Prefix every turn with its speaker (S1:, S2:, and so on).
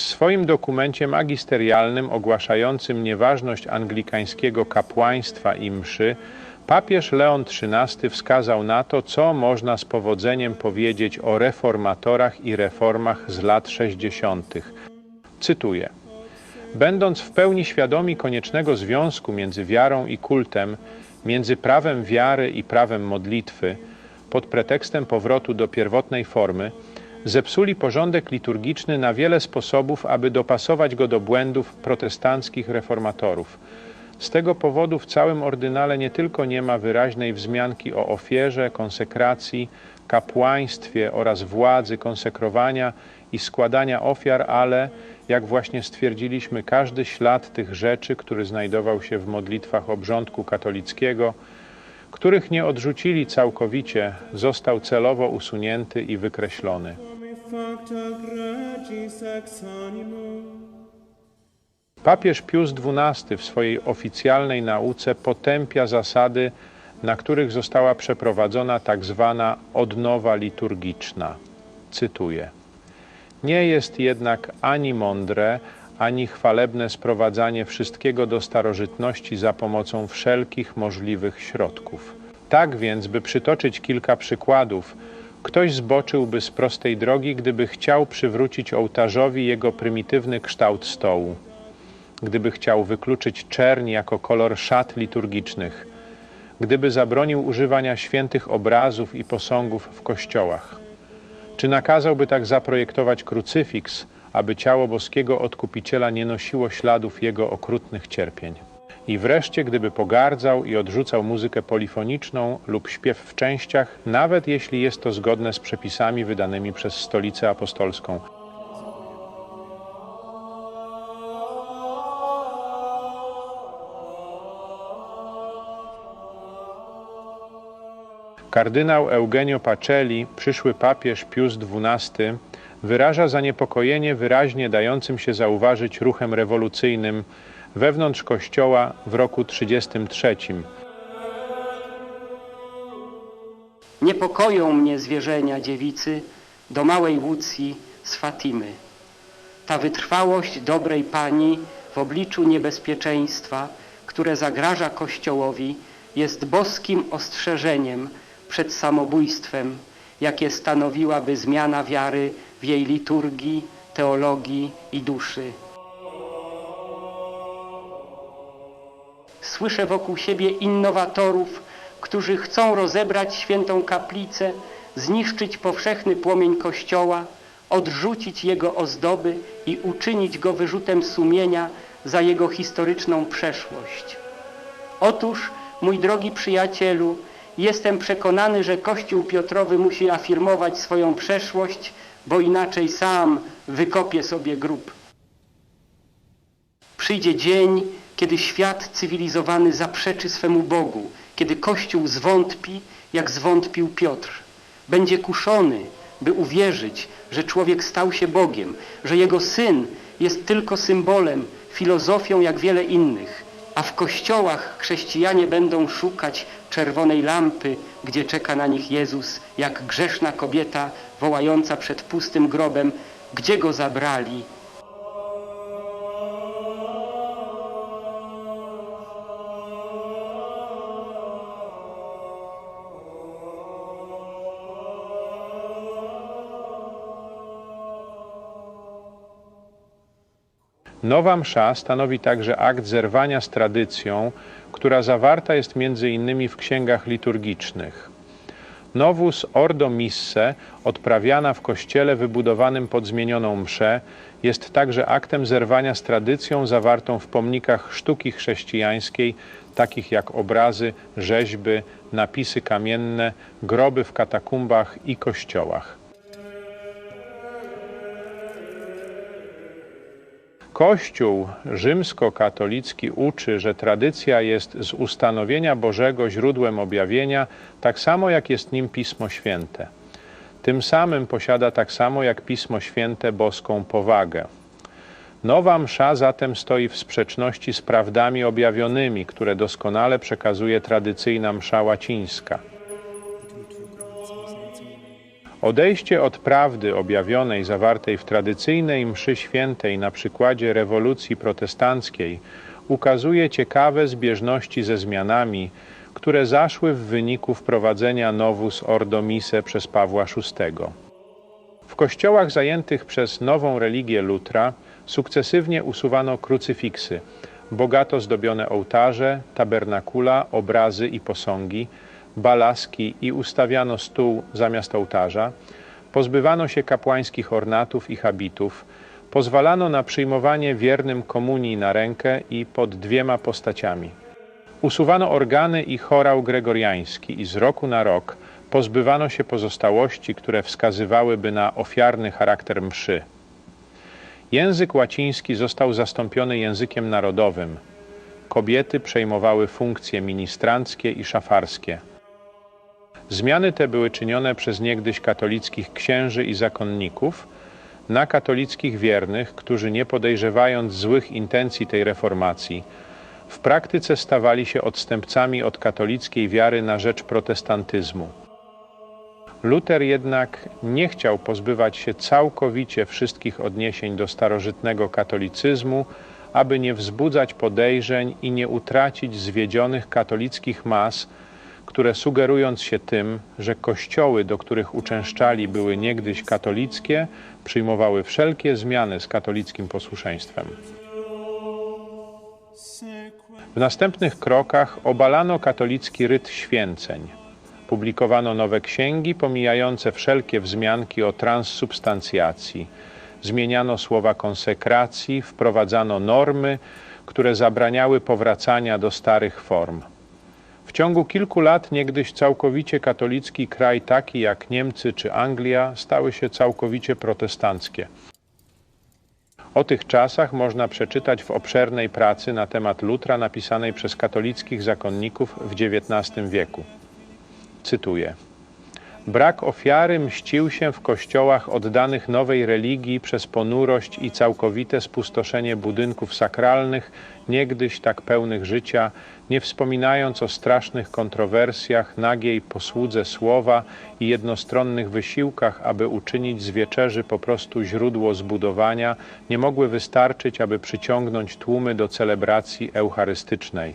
S1: W swoim dokumencie magisterialnym ogłaszającym nieważność anglikańskiego kapłaństwa i mszy, papież Leon XIII wskazał na to, co można z powodzeniem powiedzieć o reformatorach i reformach z lat 60. Cytuję. Będąc w pełni świadomi koniecznego związku między wiarą i kultem, między prawem wiary i prawem modlitwy, pod pretekstem powrotu do pierwotnej formy, zepsuli porządek liturgiczny na wiele sposobów, aby dopasować go do błędów protestanckich reformatorów. Z tego powodu w całym ordynale nie tylko nie ma wyraźnej wzmianki o ofierze, konsekracji, kapłaństwie oraz władzy konsekrowania i składania ofiar, ale, jak właśnie stwierdziliśmy, każdy ślad tych rzeczy, który znajdował się w modlitwach obrządku katolickiego, których nie odrzucili całkowicie, został celowo usunięty i wykreślony. Papież Pius XII w swojej oficjalnej nauce potępia zasady, na których została przeprowadzona tak zwana odnowa liturgiczna. Cytuję. Nie jest jednak ani mądre, ani chwalebne sprowadzanie wszystkiego do starożytności za pomocą wszelkich możliwych środków. Tak więc, by przytoczyć kilka przykładów, ktoś zboczyłby z prostej drogi, gdyby chciał przywrócić ołtarzowi jego prymitywny kształt stołu gdyby chciał wykluczyć czerń jako kolor szat liturgicznych, gdyby zabronił używania świętych obrazów i posągów w kościołach? Czy nakazałby tak zaprojektować krucyfiks, aby ciało boskiego odkupiciela nie nosiło śladów jego okrutnych cierpień? I wreszcie, gdyby pogardzał i odrzucał muzykę polifoniczną lub śpiew w częściach, nawet jeśli jest to zgodne z przepisami wydanymi przez Stolicę Apostolską, Kardynał Eugenio Pacelli, przyszły papież Pius XII, wyraża zaniepokojenie wyraźnie dającym się zauważyć ruchem rewolucyjnym wewnątrz Kościoła w roku 33.
S2: Niepokoją mnie zwierzenia dziewicy do małej Łucji z Fatimy. Ta wytrwałość dobrej Pani w obliczu niebezpieczeństwa, które zagraża Kościołowi, jest boskim ostrzeżeniem przed samobójstwem, jakie stanowiłaby zmiana wiary w jej liturgii, teologii i duszy. Słyszę wokół siebie innowatorów, którzy chcą rozebrać świętą kaplicę, zniszczyć powszechny płomień kościoła, odrzucić jego ozdoby i uczynić go wyrzutem sumienia za jego historyczną przeszłość. Otóż, mój drogi przyjacielu, jestem przekonany, że Kościół Piotrowy musi afirmować swoją przeszłość, bo inaczej sam wykopie sobie grób. Przyjdzie dzień, kiedy świat cywilizowany zaprzeczy swemu Bogu, kiedy Kościół zwątpi, jak zwątpił Piotr. Będzie kuszony, by uwierzyć, że człowiek stał się Bogiem, że jego syn jest tylko symbolem, filozofią jak wiele innych, a w kościołach chrześcijanie będą szukać czerwonej lampy, gdzie czeka na nich Jezus, jak grzeszna kobieta wołająca przed pustym grobem, gdzie go zabrali,
S1: Nowa msza stanowi także akt zerwania z tradycją, która zawarta jest między innymi w księgach liturgicznych. Novus Ordo Misse, odprawiana w kościele wybudowanym pod zmienioną mszę, jest także aktem zerwania z tradycją zawartą w pomnikach sztuki chrześcijańskiej, takich jak obrazy, rzeźby, napisy kamienne, groby w katakumbach i kościołach. Kościół rzymskokatolicki uczy, że tradycja jest z ustanowienia Bożego źródłem objawienia, tak samo jak jest nim Pismo Święte. Tym samym posiada tak samo jak Pismo Święte boską powagę. Nowa msza zatem stoi w sprzeczności z prawdami objawionymi, które doskonale przekazuje tradycyjna msza łacińska. Odejście od prawdy objawionej zawartej w tradycyjnej mszy świętej na przykładzie rewolucji protestanckiej ukazuje ciekawe zbieżności ze zmianami, które zaszły w wyniku wprowadzenia Novus Ordo Mise przez Pawła VI. W kościołach zajętych przez nową religię Lutra sukcesywnie usuwano krucyfiksy, bogato zdobione ołtarze, tabernakula, obrazy i posągi, balaski i ustawiano stół zamiast ołtarza, pozbywano się kapłańskich ornatów i habitów, pozwalano na przyjmowanie wiernym komunii na rękę i pod dwiema postaciami. Usuwano organy i chorał gregoriański i z roku na rok pozbywano się pozostałości, które wskazywałyby na ofiarny charakter mszy. Język łaciński został zastąpiony językiem narodowym. Kobiety przejmowały funkcje ministranckie i szafarskie. Zmiany te były czynione przez niegdyś katolickich księży i zakonników na katolickich wiernych, którzy nie podejrzewając złych intencji tej reformacji, w praktyce stawali się odstępcami od katolickiej wiary na rzecz protestantyzmu. Luter jednak nie chciał pozbywać się całkowicie wszystkich odniesień do starożytnego katolicyzmu, aby nie wzbudzać podejrzeń i nie utracić zwiedzionych katolickich mas, które sugerując się tym, że kościoły, do których uczęszczali, były niegdyś katolickie, przyjmowały wszelkie zmiany z katolickim posłuszeństwem. W następnych krokach obalano katolicki ryt święceń. Publikowano nowe księgi pomijające wszelkie wzmianki o transsubstancjacji. Zmieniano słowa konsekracji, wprowadzano normy, które zabraniały powracania do starych form. W ciągu kilku lat niegdyś całkowicie katolicki kraj taki jak Niemcy czy Anglia stały się całkowicie protestanckie. O tych czasach można przeczytać w obszernej pracy na temat Lutra napisanej przez katolickich zakonników w XIX wieku. Cytuję. Brak ofiary mścił się w kościołach oddanych nowej religii przez ponurość i całkowite spustoszenie budynków sakralnych, niegdyś tak pełnych życia, nie wspominając o strasznych kontrowersjach, nagiej posłudze słowa i jednostronnych wysiłkach, aby uczynić z wieczerzy po prostu źródło zbudowania, nie mogły wystarczyć, aby przyciągnąć tłumy do celebracji eucharystycznej.